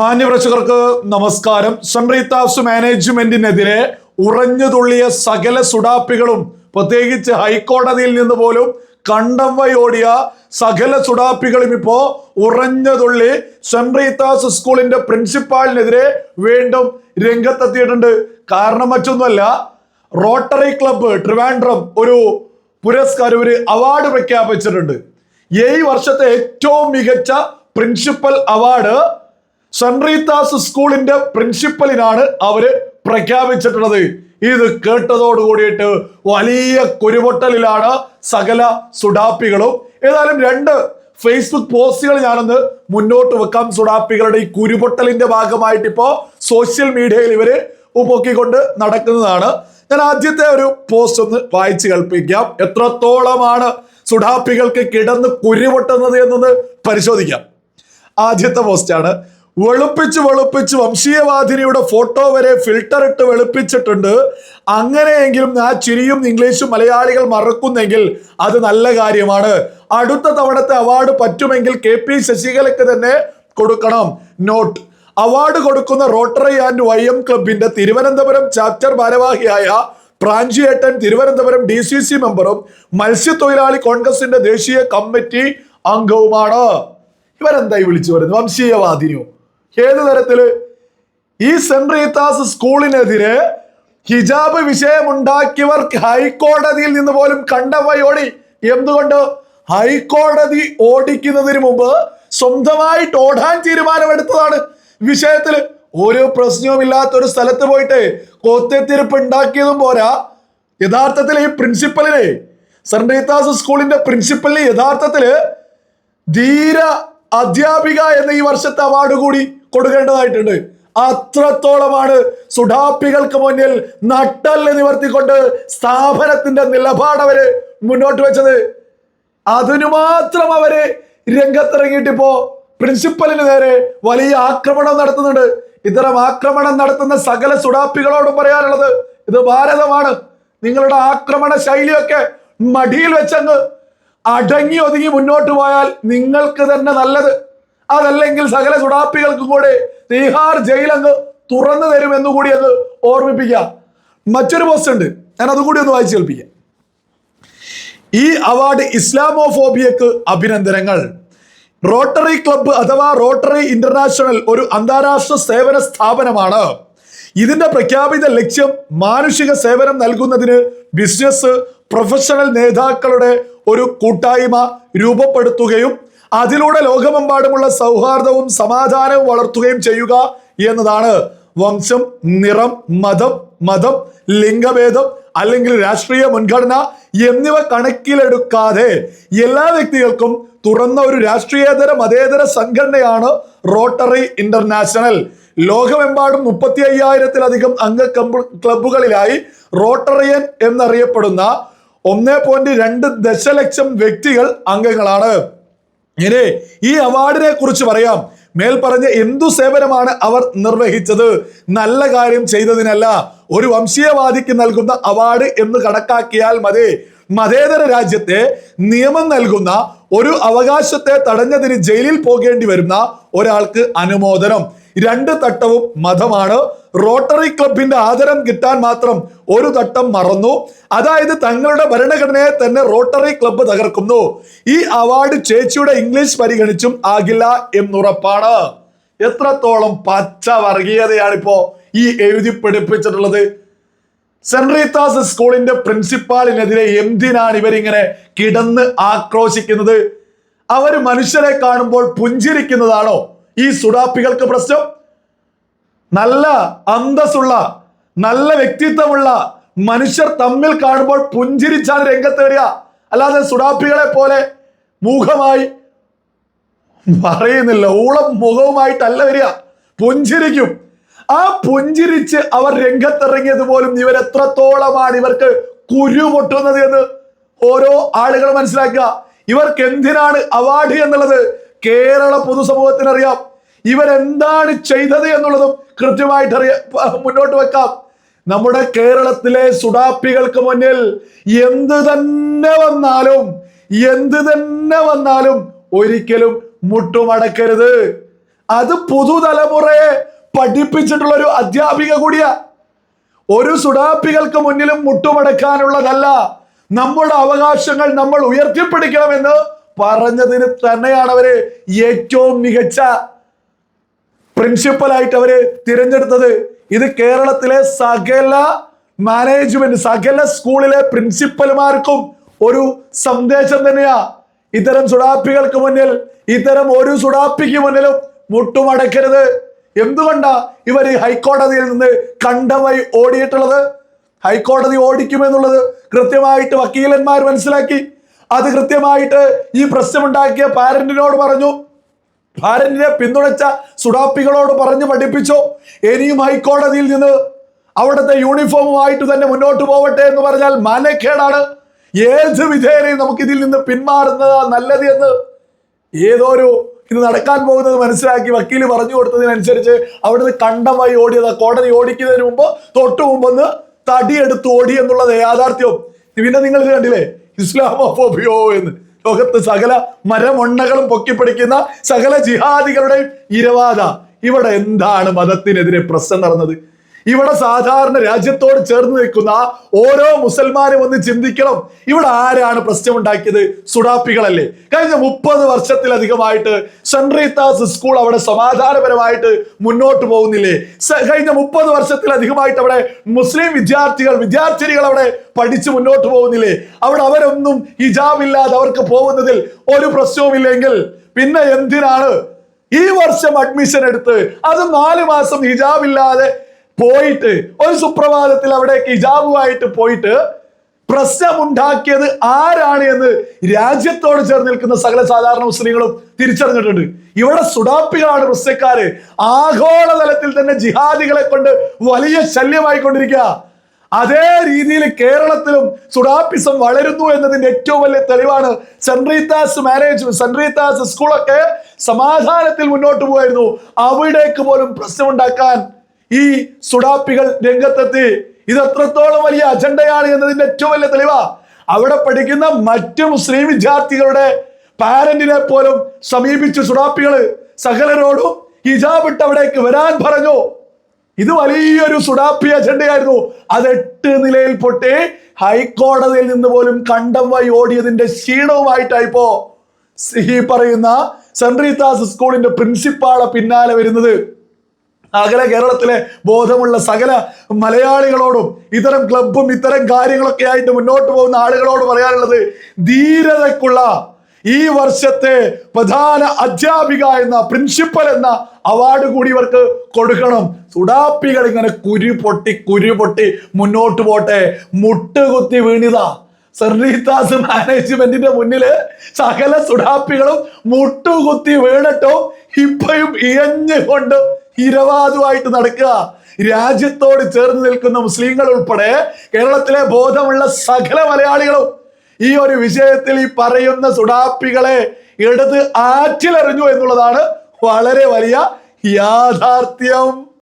മാന്യപ്രേക്ഷകർക്ക് നമസ്കാരം. സംരീതാസ് മാനേജ്മെന്റിനെതിരെ ഉറഞ്ഞു തുള്ളിയ സകല സുഡാപ്പികളും പ്രത്യേകിച്ച് ഹൈക്കോടതിയിൽ നിന്ന് പോലും കണ്ടം വയോടിയ സകല സുഡാപ്പികളും ഇപ്പോ ഉറഞ്ഞു തുള്ളി സംറീതാസ് സ്കൂളിന്റെ പ്രിൻസിപ്പാളിനെതിരെ വീണ്ടും രംഗത്തെത്തിയിട്ടുണ്ട്. കാരണം മറ്റൊന്നുമല്ല റോട്ടറി ക്ലബ്ബ് ട്രിവാൻഡ്രം ഒരു പുരസ്കാരം ഒരു അവാർഡ് പ്രഖ്യാപിച്ചിട്ടുണ്ട്. ഈ വർഷത്തെ ഏറ്റവും മികച്ച പ്രിൻസിപ്പൽ അവാർഡ് സൺറീതാസ് സ്കൂളിന്റെ പ്രിൻസിപ്പലിനാണ് അവർ പ്രഖ്യാപിച്ചിട്ടുള്ളത്. ഇത് കേട്ടതോട് കൂടിയിട്ട് വലിയ കുരുപൊട്ടലിലാണ് സകല സുഡാപ്പികളും. ഏതായാലും രണ്ട് ഫേസ്ബുക്ക് പോസ്റ്റുകൾ ഞാനൊന്ന് മുന്നോട്ട് വെക്കാം. സുഡാപ്പികളുടെ ഈ കുരുപൊട്ടലിന്റെ ഭാഗമായിട്ട് ഇപ്പോ സോഷ്യൽ മീഡിയയിൽ ഇവർ ഉപ്പൊക്കിക്കൊണ്ട് നടക്കുന്നതാണ്. ഞാൻ ആദ്യത്തെ ഒരു പോസ്റ്റ് ഒന്ന് വായിച്ചു കൽപ്പിക്കാം എത്രത്തോളമാണ് സുഡാപ്പികൾക്ക് കിടന്ന് കുരുപൊട്ടുന്നത് എന്നൊന്ന് പരിശോധിക്കാം. ആദ്യത്തെ പോസ്റ്റാണ് വെളുപ്പിച്ച് വെളുപ്പിച്ച് വംശീയവാദിനിയുടെ ഫോട്ടോ വരെ ഫിൽട്ടർ ഇട്ട് വെളുപ്പിച്ചിട്ടുണ്ട്. അങ്ങനെയെങ്കിലും ആ ചിരിയും ഇംഗ്ലീഷും മലയാളികൾ മറക്കുന്നെങ്കിൽ അത് നല്ല കാര്യമാണ്. അടുത്ത തവണത്തെ അവാർഡ് പറ്റുമെങ്കിൽ കെ പി ശശികലയ്ക്ക് തന്നെ കൊടുക്കണം. നോട്ട് അവാർഡ് കൊടുക്കുന്ന റോട്ടറി ആൻഡ് വൈ എം ക്ലബിന്റെ Thiruvananthapuram chapter ഭാരവാഹിയായ Pranchiyettan Thiruvananthapuram D C C മെമ്പറും മത്സ്യത്തൊഴിലാളി കോൺഗ്രസിന്റെ ദേശീയ കമ്മിറ്റി അംഗവുമാണ്. ഇവരെന്തായി വിളിച്ചു പറയുന്നത് വംശീയവാദിനിയോ? ഏത് തരത്തിൽ? ഈ സെന്റ് റീത്താസ് സ്കൂളിനെതിരെ ഹിജാബ് വിഷയമുണ്ടാക്കിയവർ ഹൈക്കോടതിയിൽ നിന്ന് പോലും കണ്ടവയോടി എന്തുകൊണ്ട്? ഹൈക്കോടതി ഓടിക്കുന്നതിന് മുമ്പ് സ്വന്തമായിട്ട് ഓടാൻ തീരുമാനമെടുത്തതാണ് വിഷയത്തിൽ. ഒരു പ്രശ്നവും ഇല്ലാത്ത ഒരു സ്ഥലത്ത് പോയിട്ട് കൊത്തിത്തിരിപ്പ് ഉണ്ടാക്കിയതും പോരാ. യഥാർത്ഥത്തിൽ ഈ പ്രിൻസിപ്പലിനെ സെന്റ് റീത്താസ് സ്കൂളിന്റെ പ്രിൻസിപ്പലിന് യഥാർത്ഥത്തിൽ ധീര അധ്യാപിക എന്ന ഈ വർഷത്തെ അവാർഡ് കൂടി കൊടുക്കേണ്ടതായിട്ടുണ്ട്. അത്രത്തോളമാണ് സുഡാപ്പികൾക്ക് മുന്നിൽ നട്ടൽ നിവർത്തിക്കൊണ്ട് സ്ഥാപനത്തിന്റെ നിലപാട് അവർ മുന്നോട്ട് വെച്ചത്. അതിനു മാത്രം അവർ രംഗത്തിറങ്ങിയിട്ടിപ്പോ പ്രിൻസിപ്പലിന് നേരെ വലിയ ആക്രമണം നടത്തുന്നുണ്ട്. ഇത്തരം ആക്രമണം നടത്തുന്ന സകല സുഡാപ്പികളോടും പറയാനുള്ളത് ഇത് ഭാരതമാണ്. നിങ്ങളുടെ ആക്രമണ ശൈലിയൊക്കെ മടിയിൽ വെച്ചങ്ങ് അടങ്ങി ഒതുങ്ങി മുന്നോട്ട് പോയാൽ നിങ്ങൾക്ക് തന്നെ നല്ലത്. അതല്ലെങ്കിൽ സകല സുഡാപ്പികൾക്കും കൂടെ തീഹാർ ജയിലങ്ങ് തുറന്നു തരുമെന്ന് കൂടി അത് ഓർമ്മിപ്പിക്കാം മറ്റൊരു പോസ്റ്റ് ഉണ്ട്. ഞാൻ അതുകൂടി ഒന്ന് വായിച്ചു കേൾപ്പിക്കാം. ഈ അവാർഡ് ഇസ്ലാമോഫോബിയക്ക് അഭിനന്ദനങ്ങൾ. റോട്ടറി ക്ലബ്ബ് അഥവാ റോട്ടറി ഇന്റർനാഷണൽ ഒരു അന്താരാഷ്ട്ര സേവന സ്ഥാപനമാണ്. ഇതിന്റെ പ്രഖ്യാപിത ലക്ഷ്യം മാനുഷിക സേവനം നൽകുന്നതിന് ബിസിനസ് പ്രൊഫഷണൽ നേതാക്കളുടെ ഒരു കൂട്ടായ്മ രൂപപ്പെടുത്തുകയും അതിലൂടെ ലോകമെമ്പാടുമുള്ള സൗഹാർദ്ദവും സമാധാനവും വളർത്തുകയും ചെയ്യുക എന്നതാണ് വംശം നിറം മതം മതം ലിംഗഭേദം അല്ലെങ്കിൽ രാഷ്ട്രീയ മുൻഗണന എന്നിവ കണക്കിലെടുക്കാതെ എല്ലാ വ്യക്തികൾക്കും തുറന്ന ഒരു രാഷ്ട്രീയേതര മതേതര സംഘടനയാണ് റോട്ടറി ഇന്റർനാഷണൽ ലോകമെമ്പാടും മുപ്പത്തി അയ്യായിരത്തിലധികം അംഗ ക്ലബ്ബുകളിലായി റോട്ടറിയൻ എന്നറിയപ്പെടുന്ന ഒന്നേ പോയിന്റ് രണ്ട് ദശലക്ഷം വ്യക്തികൾ അംഗങ്ങളാണ്. ഇനി ഈ അവാർഡിനെ കുറിച്ച് പറയാം. മേൽപ്പറഞ്ഞ എന്തു സേവനമാണ് അവർ നിർവഹിച്ചത്? നല്ല കാര്യം ചെയ്തതിനല്ല ഒരു വംശീയവാദിക്ക് നൽകുന്ന അവാർഡ് എന്ന് കണക്കാക്കിയാൽ മതി. മതേതര രാജ്യത്തെ നിയമം നൽകുന്ന ഒരു അവകാശത്തെ തടഞ്ഞതിന് ജയിലിൽ പോകേണ്ടി വരുന്ന ഒരാൾക്ക് അനുമോദനം. രണ്ട് തട്ടവും മതമാണ്. റോട്ടറി ക്ലബിന്റെ ആദരം കിട്ടാൻ മാത്രം ഒരു തട്ടം മറന്നു. അതായത് തങ്ങളുടെ ഭരണഘടനയെ തന്നെ റോട്ടറി ക്ലബ്ബ് തകർക്കുന്നു. ഈ അവാർഡ് ചേച്ചിയുടെ ഇംഗ്ലീഷ് പരിഗണിച്ചും ആകില്ല എന്നുറപ്പാണ്. എത്രത്തോളം പച്ച വർഗീയതയാണ് ഇപ്പോ ഈ എഴുതി പഠിപ്പിച്ചിട്ടുള്ളത്. സെന്റ് റീത്താസ് സ്കൂളിന്റെ പ്രിൻസിപ്പാളിനെതിരെ എന്തിനാണ് ഇവരിങ്ങനെ കിടന്ന് ആക്രോശിക്കുന്നത്? അവർ മനുഷ്യരെ കാണുമ്പോൾ പുഞ്ചിരിക്കുന്നതാണോ? ഈ സുഡാപ്പികൾക്ക് പ്രശ്നം. നല്ല അന്തസ്സുള്ള നല്ല വ്യക്തിത്വമുള്ള മനുഷ്യർ തമ്മിൽ കാണുമ്പോൾ പുഞ്ചിരിച്ചാണ് രംഗത്ത് വരിക. അല്ലാതെ സുഡാപ്പികളെ പോലെ മൂഖമായി പറയുന്നില്ല. ഊളം മുഖവുമായിട്ടല്ല വരിക. പുഞ്ചിരിക്കും. ആ പുഞ്ചിരിച്ച് അവർ രംഗത്തിറങ്ങിയത് പോലും ഇവർ എത്രത്തോളമാണ് ഇവർക്ക് കുരു പൊട്ടുന്നത് എന്ന് ഓരോ ആളുകൾ മനസ്സിലാക്കുക. ഇവർക്ക് എന്തിനാണ് അവാർഡ് എന്നുള്ളത്? കേരള പൊതുസമൂഹത്തിന് അറിയാം ഇവരെന്താണ് ചെയ്തത് എന്നുള്ളതും കൃത്യമായിട്ട് അറിയ മുന്നോട്ട് വെക്കാം. നമ്മുടെ കേരളത്തിലെ സുഡാപ്പികൾക്ക് മുന്നിൽ എന്ത് തന്നെ വന്നാലും എന്ത് തന്നെ വന്നാലും ഒരിക്കലും മുട്ടുമടക്കരുത്. അത് പുതുതലമുറയെ പഠിപ്പിച്ചിട്ടുള്ള ഒരു അധ്യാപിക കൂടിയാ. ഒരു സുഡാപ്പികൾക്ക് മുന്നിലും മുട്ടുമടക്കാനുള്ളതല്ല. നമ്മുടെ അവകാശങ്ങൾ നമ്മൾ ഉയർത്തിപ്പിടിക്കണമെന്ന് പറഞ്ഞതിന് തന്നെയാണ് അവർ ഏറ്റവും മികച്ച പ്രിൻസിപ്പലായിട്ട് അവർ തിരഞ്ഞെടുത്തത്. ഇത് കേരളത്തിലെ സകല മാനേജ്മെന്റ് സകല സ്കൂളിലെ പ്രിൻസിപ്പൽമാർക്കും ഒരു സന്ദേശം തന്നെയാ. ഇത്തരം സുഡാപ്പികൾക്ക് മുന്നിൽ ഇത്തരം ഒരു സുഡാപ്പിക്ക് മുന്നിലും മുട്ടുമടക്കരുത് എന്തുകൊണ്ടാ ഇവർ ഹൈക്കോടതിയിൽ നിന്ന് കണ്ടമായി ഓടിയിട്ടുള്ളത്? ഹൈക്കോടതി ഓടിക്കുമെന്നുള്ളത് കൃത്യമായിട്ട് വക്കീലന്മാർ മനസ്സിലാക്കി. അത് കൃത്യമായിട്ട് ഈ പ്രശ്നമുണ്ടാക്കിയ പാരന്റിനോട് പറഞ്ഞു. പാരന്റിനെ പിന്തുണച്ച സുഡാപ്പികളോട് പറഞ്ഞു പഠിപ്പിച്ചു. ഇനിയും ഹൈക്കോടതിയിൽ നിന്ന് അവിടുത്തെ യൂണിഫോമുമായിട്ട് തന്നെ മുന്നോട്ട് പോവട്ടെ എന്ന് പറഞ്ഞാൽ മാനക്കേടാണ്. ഏത് വിധേയനെയും നമുക്ക് ഇതിൽ നിന്ന് പിന്മാറുന്നതാ നല്ലത് എന്ന് ഏതോരു ഇത് നടക്കാൻ പോകുന്നത് മനസ്സിലാക്കി വക്കീൽ പറഞ്ഞു കൊടുത്തതിനനുസരിച്ച് അവിടുന്ന് കണ്ടമായി ഓടിയത്. കോടതി ഓടിക്കുന്നതിന് മുമ്പ് തൊട്ടു മുമ്പൊന്ന് തടിയെടുത്ത് ഓടി എന്നുള്ളത് യാഥാർത്ഥ്യം. പിന്നെ നിങ്ങൾ ഇത് കണ്ടില്ലേ? ഇസ്ലാമോഫോബിയോ എന്ന്. ലോകത്ത് സകല മരമൊണ്ണകളും പൊക്കിപ്പിടിക്കുന്ന സകല ജിഹാദികളുടെയും ഇരവാദ. ഇവിടെ എന്താണ് മതത്തിനെതിരെ പ്രശ്നം നടന്നത്? ഇവിടെ സാധാരണ രാജ്യത്തോട് ചേർന്ന് നിൽക്കുന്ന ഓരോ മുസൽമാനും ഒന്ന് ചിന്തിക്കണം. ഇവിടെ ആരാണ് പ്രശ്നം ഉണ്ടാക്കിയത് സുഡാപ്പികളല്ലേ. കഴിഞ്ഞ മുപ്പത് വർഷത്തിലധികമായിട്ട് സെൻട്രീത്താസ് സ്കൂൾ അവിടെ സമാധാനപരമായിട്ട് മുന്നോട്ട് പോകുന്നില്ലേ? കഴിഞ്ഞ മുപ്പത് വർഷത്തിലധികമായിട്ട് അവിടെ മുസ്ലിം വിദ്യാർത്ഥികൾ വിദ്യാർത്ഥിനികൾ അവിടെ പഠിച്ച് മുന്നോട്ട് പോകുന്നില്ലേ? അവിടെ അവരൊന്നും ഹിജാബില്ലാതെ അവർക്ക് പോകുന്നതിൽ ഒരു പ്രശ്നവുമില്ലെങ്കിൽ പിന്നെ എന്തിനാണ് ഈ വർഷം അഡ്മിഷൻ എടുത്ത് അത് നാല് മാസം ഹിജാബില്ലാതെ പോയിട്ട് ഒരു സുപ്രഭാതത്തിൽ അവിടെ കിജാബുമായിട്ട് പോയിട്ട് പ്രശ്നമുണ്ടാക്കിയത് ആരാണ് എന്ന് രാജ്യത്തോട് ചേർന്ന് നിൽക്കുന്ന സകല സാധാരണ മുസ്ലിങ്ങളും തിരിച്ചറിഞ്ഞിട്ടുണ്ട്. ഇവിടെ സുഡാപ്പികളാണ് പ്രശ്നക്കാര് ആഗോളതലത്തിൽ തന്നെ ജിഹാദികളെ കൊണ്ട് വലിയ ശല്യമായിക്കൊണ്ടിരിക്കുക. അതേ രീതിയിൽ കേരളത്തിലും സുഡാപ്പിസം വളരുന്നു എന്നതിന്റെ ഏറ്റവും വലിയ തെളിവാണ് സെൻട്രീതാസ് മാനേജ്മെന്റ് സെൻട്രീതാസ് സ്കൂളൊക്കെ സമാധാനത്തിൽ മുന്നോട്ട് പോയിരുന്നു. അവിടേക്ക് പോലും പ്രശ്നമുണ്ടാക്കാൻ ഈ സുഡാപ്പികൾ രംഗത്തെത്തി. ഇത് എത്രത്തോളം വലിയ അജണ്ടയാണ് എന്നതിന്റെ ഏറ്റവും വലിയ തെളിവാ. അവിടെ പഠിക്കുന്ന മറ്റു മുസ്ലിം വിദ്യാർത്ഥികളുടെ പാരന്റിനെ പോലും സമീപിച്ചു സുഡാപ്പികൾ സകലരോടും ഹിജാബ് ഇട്ട് അവിടേക്ക് വരാൻ പറഞ്ഞു. ഇത് വലിയൊരു സുഡാപ്പി അജണ്ടയായിരുന്നു. അത് എട്ട് നിലയിൽ പൊട്ടി ഹൈക്കോടതിയിൽ നിന്ന് പോലും കണ്ടം വൈ ഓടിയതിന്റെ ക്ഷീണവുമായിട്ടായിപ്പോ ഈ പറയുന്ന സെൻട്രീതാസ് സ്കൂളിന്റെ പ്രിൻസിപ്പാളെ പിന്നാലെ വരുന്നത്. അകലെ കേരളത്തിലെ ബോധമുള്ള സകല മലയാളികളോടും ഇത്തരം ക്ലബും ഇത്തരം കാര്യങ്ങളൊക്കെ ആയിട്ട് മുന്നോട്ട് പോകുന്ന ആളുകളോട് പറയാനുള്ളത് ധീരതക്കുള്ള ഈ വർഷത്തെ പ്രധാന അധ്യാപിക എന്ന പ്രിൻസിപ്പൽ എന്ന അവാർഡ് കൂടി ഇവർക്ക് കൊടുക്കണം. സുഡാപ്പികൾ ഇങ്ങനെ കുരു പൊട്ടി കുരു പൊട്ടി മുന്നോട്ട് പോട്ടെ. മുട്ടുകുത്തി വീണിതാ. സെർണീത്താസ് മാനേജ്മെന്റിന്റെ മുന്നിൽ സകല സുഡാപ്പികളും മുട്ടുകുത്തി വീണിട്ടും ഇപ്പയും ഇയഞ്ഞുകൊണ്ട് ഇരവാദുമായിട്ട് നടക്കുക. രാജ്യത്തോട് ചേർന്ന് നിൽക്കുന്ന മുസ്ലിങ്ങൾ ഉൾപ്പെടെ കേരളത്തിലെ ബോധമുള്ള സകല മലയാളികളും ഈ ഒരു വിഷയത്തിൽ ഈ പറയുന്ന സുഡാപ്പികളെ എടുത്ത് ആറ്റിലെറിഞ്ഞു എന്നുള്ളതാണ് വളരെ വലിയ യാഥാർത്ഥ്യം.